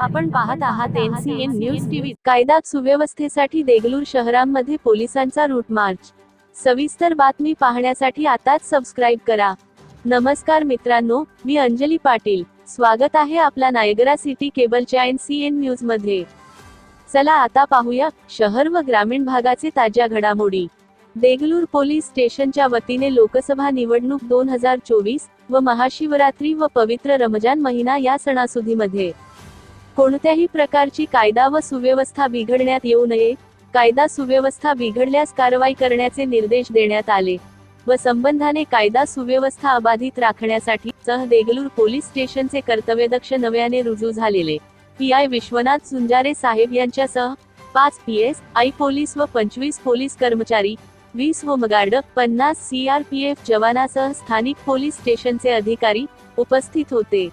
आपण पाहत आहात एनसीएन न्यूज टीव्ही. कायदा सुव्यवस्थेसाठी देगलूर शहरांमध्ये पोलिसांचा रूट मार्च सविस्तर बातमी पाहण्यासाठी आताच सबस्क्राईब करा. नमस्कार मित्रांनो मी अंजली पाटील. स्वागत आहे आपला नायगरा सिटी केबलच्या एनसीएन न्यूजमध्ये. चला आता पाहूया शहर व ग्रामीण भागाचे ताज्या घडामोडी. देगलूर पोलीस स्टेशनच्या वतीने लोकसभा निवडणूक दोन हजार चोवीस व महाशिवरात्री व पवित्र रमजान महिना या सणासुदीमध्ये. कोणत्याही प्रकारची कायदा व सुव्यवस्था बिघडण्यात येऊ नये. कायदा सुव्यवस्था बिघडल्यास कारवाई करण्याचे निर्देश देण्यात आले. व संबंधाने कायदा सुव्यवस्था अबाधित राखण्यासाठी सह देगलूर पोलीस स्टेशनचे कर्तव्यदक्ष नव्याने रुजू झालेले. पी. आय. विश्वनाथ सुंजारे साहेब यांच्यासह पाच पी एस आय. पोलीस व पंचवीस पोलीस कर्मचारी वीस होमगार्ड पन्नास सीआरपीएफ जवानासह स्थानिक पोलीस स्टेशनचे अधिकारी उपस्थित होते.